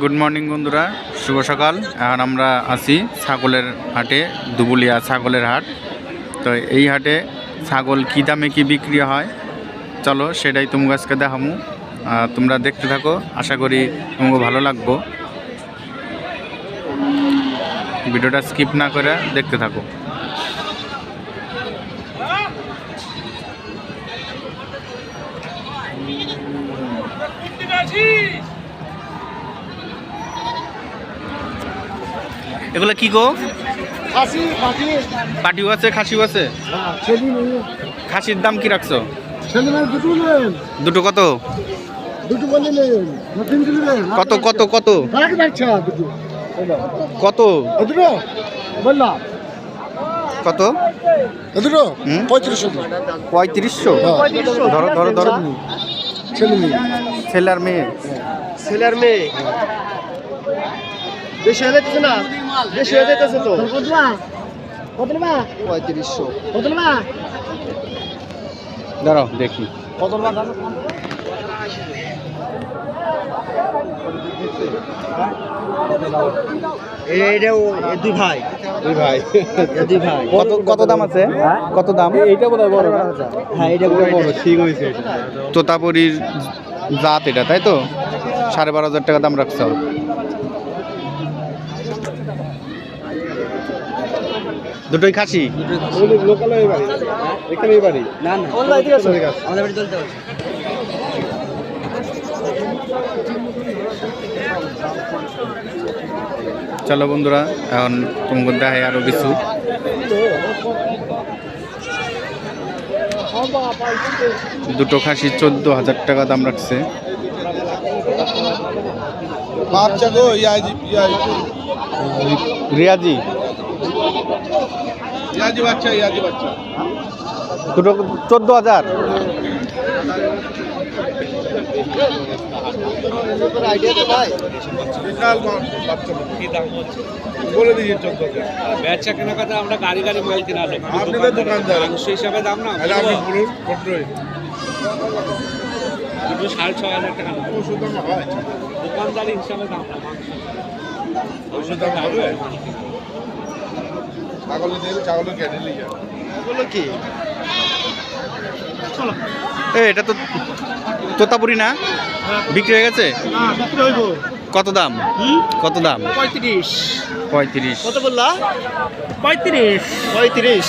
Good morning বন্ধুরা, শুভ সকাল। এখন আমরা আছি ছাগলের হাটে, দুবুলিয়া ছাগলের হাট। তো এই হাটে ছাগল কী দামে কি বিক্রি হয়? চলো সেটাই তুমি আজকে দেখামু। আর তোমরা দেখতে থাকো আশা করি তোমাকে ভালো লাগবো। ভিডিওটা স্কিপ না করে দেখতে থাকো। এগুলো কি গো? খাসি পাটিও আছে খাসিও আছে? খাসির দাম কি রাখছো? দুটো কত? কত কত কত? দুটো। কত? কত? পঁয়ত্রিশশো পঁয়ত্রিশশো? ধরো ধরো ধরো। ছেলে মেয়ে। ছেলে আর মেয়ে? ছেলে আর মেয়ে। বেশি হয়ে যাচ্ছে না? বেশি হয়ে যাইতেছে তো? পঁয়ত্রিশশো। ধরো দেখি। দুই ভাই। দুই ভাই। দুই ভাই। কত কত দাম আছে? কত দাম? এইটা বোধ বড় হ্যাঁ এটা বড় বড়। ঠিক হয়েছে তোতাপুরির জাত এটা তাই তো? সাড়ে বারো হাজার টাকা দাম রাখছো দুটোই খাসি? লোকাল বাড়ি এখানে বাড়ি না না কোন বাড়ি থেকে আসছো? আমাদের বাড়ি চলতে হবে চলো বন্ধুরা এখন তোমাকে দেখায় আরও কিছু। দুটো খাসি চোদ্দ হাজার টাকা দাম রাখছে। রিয়াজি? ইয়াজি বাচ্চা ইয়াজি বাচ্চা। দুটো চোদ্দ হাজার। বলে দিয়েছে চোদ্দ বেচা কেনাকাটা আমরা গাড়ি গাড়ি মাল কিনা লোক আপনি তো দোকানদার। মাংস হিসাবে দাম না। আপনি বলুন দুটো সাড়ে ছয় হাজার টাকা। ওষুধ দাম হয়। দোকানদারি হিসাবে দাম না। ওষুধ দাম হবে কি? এ এটা তো তোতাপুরি না? বিক্রি হয়ে গেছে? কত দাম? কত দাম? পঁয়ত্রিশ। পঁয়ত্রিশ। কত বললা? পঁয়ত্রিশ। পঁয়ত্রিশ।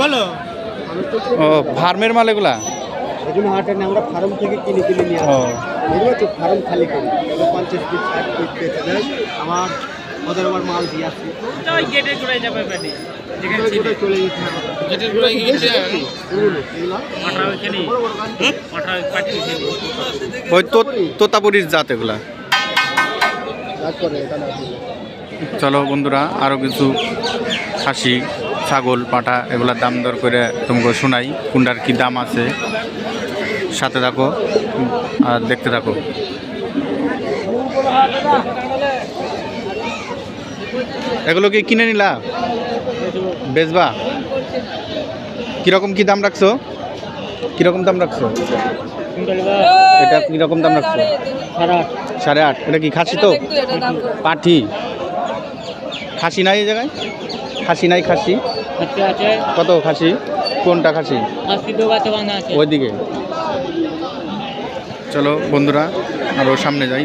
বলো। ও ফার্মের মাল এগুলা? হাটে না আমরা ফার্ম থেকে কিনে কিনে নিয়ে আসি। এগুলো তো ফার্ম খালি করি। পঞ্চাশ পিস ষাট পিস পেতে আমার ওদের আবার মাল দিয়ে ওই গেটে ঘুরে যাবে ব্যাটি যেখানে চলে গেছে গেটের ঘুরে গিয়েছে এগুলো এগুলো? পাঠা ওইখানে। পাঠা পাটি ওই তো তোতাপুরির জাত এগুলা। চলো বন্ধুরা আরও কিছু খাসি ছাগল পাঠা এগুলার দাম দর করে তোমাকে শোনাই কোনটার কি দাম আছে। সাথে থাকো আর দেখতে থাকো। এগুলো কি কিনে নিলা? বেচবা? কীরকম কি দাম রাখছো? কীরকম দাম রাখছো? এটা কীরকম দাম রাখছো? সাড়ে আট। এটা কি খাসি তো? পাঠি। খাসি নাই এই জায়গায়? খাসি নাই খাসি? কত খাসি? কোনটা খাসি? ওইদিকে। চলো বন্ধুরা আরও সামনে যাই।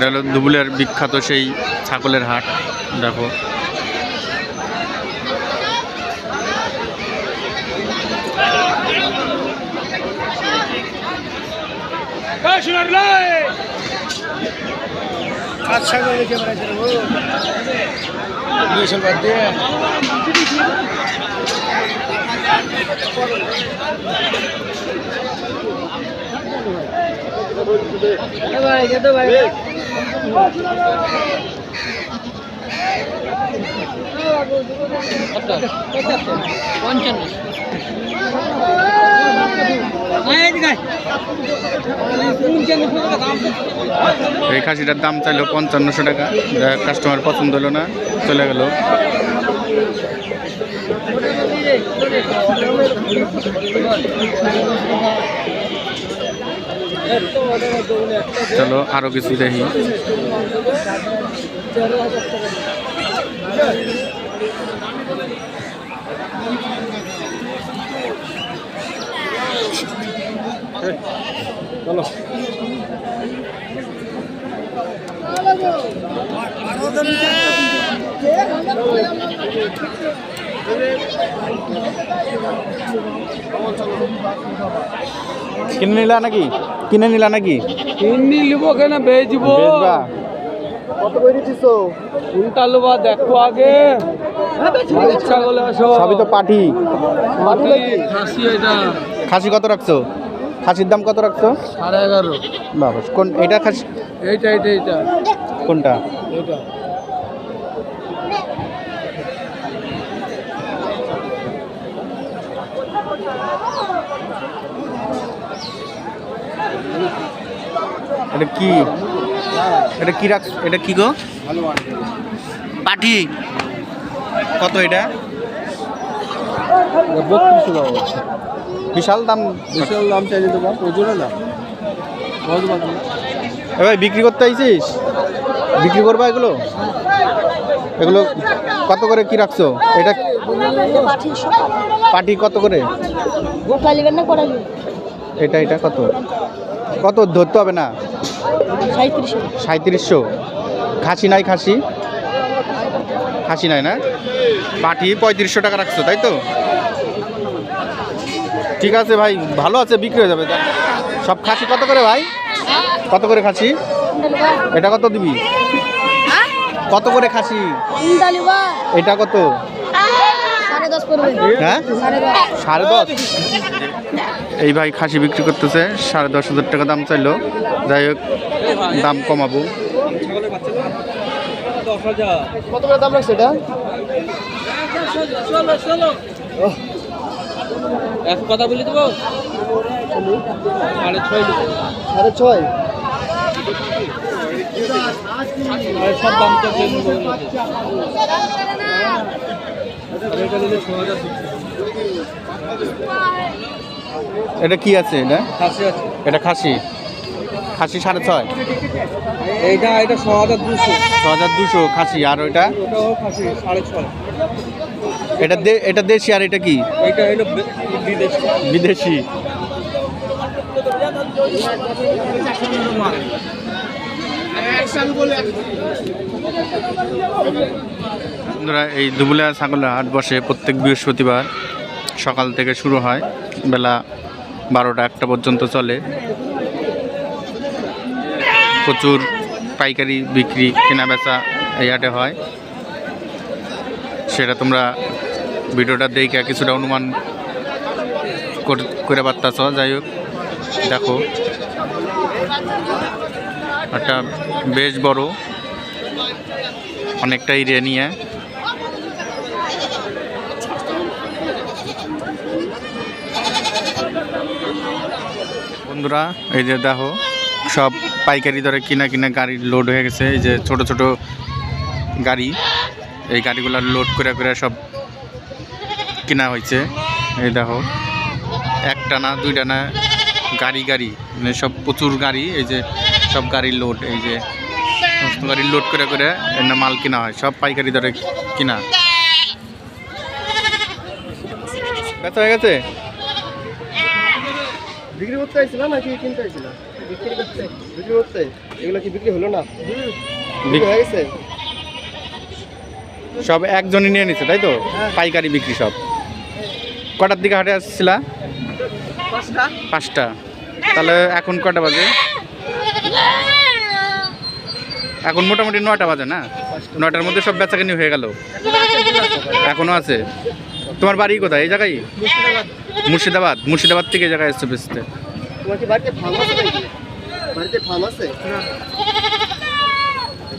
এটা হলো দুবুলের বিখ্যাত সেই ছাগলের হাট দেখো। আচ্ছা এই খাসিটার দাম চাইলো পঞ্চান্নশো টাকা। যা কাস্টমার পছন্দ হলো না চলে গেল। চলো আরও কিছু দেখি। চলো। কিনে নিলা নাকি? কিনে নিলা নাকি? হিন্দি লিবো কেন বেচবা। কত করে দিচ্ছিস কোনটা লোবা দেখো আগে। ইচ্ছা করলে আসো। সবই তো পাঠি মাটি খাসি এটা। খাসি কত রাখছো? খাসির দাম কত রাখছো? সাড়ে এগারো। বাবা কোন এটা খাসি? এইটা এইটা এইটা। কোনটা? এইটা। এটা কি? এটা কি রাখ এটা কি গো? পাঠি। কত এটা? বত্রিশশো টাকা বিশাল দাম বিশাল দাম চাইলে তোমার ওজনে না ভাই বিক্রি করতে আইছিস? বিক্রি করবা এগুলো? এগুলো কত করে কি রাখছো? এটা পাটি কত করে? এটা এটা কত? কত ধরতে হবে না? সাঁত্রিশশো খাসি নাই খাসি? খাসি নাই না? পাটি পঁয়ত্রিশশো টাকা রাখছো তাই তো? ঠিক আছে ভাই ভালো আছে বিক্রি হয়ে যাবে। সব খাসি কত করে ভাই? কত করে খাসি? এটা কত দিবি? কত করে খাসি? এটা কত? হ্যাঁ? সাড়ে দশ। সাড়ে দশ? এই ভাই খাসি বিক্রি করতেছে সাড়ে দশ হাজার টাকা দাম চাইলো। যাই হোক দাম কমাবো। কত করে দাম রাখছে এটা? এক কথা বলে দেবো? সাড়ে ছয়। সাড়ে ছয়? আর সব দাম তো এটা নিলে ছ হাজার এটা কি আছে এটা? খাসি আছে। এটা খাসি। খাসি সাড়ে ছয়। এইটা এটা ছ হাজার দুশো। ছ হাজার দুশো খাসি। আর ওইটা? খাসি সাড়ে ছয়। এটা দে- এটা দেশি আর এটা কি? এইটা হলো বিদেশি। বিদেশি। বন্ধুরা, এই দুবুলিয়া ছাগলের হাট বসে প্রত্যেক বৃহস্পতিবার সকাল থেকে শুরু হয়। বেলা বারোটা একটা পর্যন্ত চলে। প্রচুর পাইকারি বিক্রি কেনা বেচা এই হাটে হয়। সেটা তোমরা ভিডিওটা দেখে কিছুটা অনুমান করে পারতাছ যাই হোক, দেখো। একটা বেশ বড় অনেকটা এরিয়া নিয়ে বন্ধুরা, এই যে দেখো, সব পাইকারি দরে কিনা কিনা গাড়ি লোড হয়ে গেছে। এই যে ছোট ছোট গাড়ি, এই গাড়িগুলো লোড করে করে সব কিনা হয়েছে। এই দেখো একটা না দুইটা না গাড়ি গাড়ি মানে সব প্রচুর গাড়ি। এই যে সব গাড়ির লোড এই যে সমস্ত গাড়ির লোড করে করে এর না মাল কেনা হয় সব পাইকারি দরে কিনা। ব্যথা হয়ে গেছে? বিক্রি করতে আইছিল নাকি কিনতে আইছিল বিক্রি করতে বিক্রি করতে? এগুলো কি বিক্রি হলো না? বিক্রি হয়ে গেছে? সব একজনই নিয়ে নিচ্ছে তাই তো? পাইকারি বিক্রি সব। কটার দিকে হাটে আসছিলা? পাঁচটা। পাঁচটা। তাহলে এখন কটা বাজে? এখন মোটামুটি নয়টা বাজে না? নয়টার মধ্যে সব বেচাকেনি হয়ে গেল। এখনও আছে। তোমার বাড়ি কোথায়? এই জায়গায়? মুর্শিদাবাদ। মুর্শিদাবাদ থেকে এই জায়গায় এসছে বেচতে। তোমার কি বাড়িতে ফার্ম আছে নাকি? বাড়িতে ফার্ম আছে?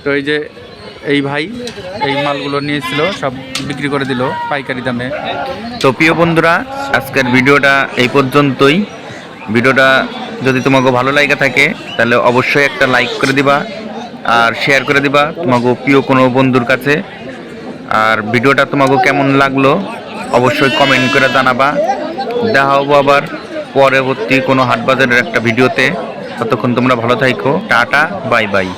তো এই যে এই ভাই এই মালগুলো নিয়েছিল সব বিক্রি করে দিল পাইকারি দামে। তো প্রিয় বন্ধুরা আজকের ভিডিওটা এই পর্যন্তই। ভিডিওটা যদি তোমাকে ভালো লাগে থাকে তাহলে অবশ্যই একটা লাইক করে দিবা। আর শেয়ার করে দিবা। তোমাকে প্রিয় কোনো বন্ধুর কাছে। আর ভিডিওটা তোমাকে কেমন লাগল, অবশ্যই কমেন্ট করে জানাবা। দেখা হব আবার পরবর্তী কোনো হাটবাজারের একটা ভিডিওতে। ততক্ষণ তোমরা ভালো থাইকো। Tata bye bye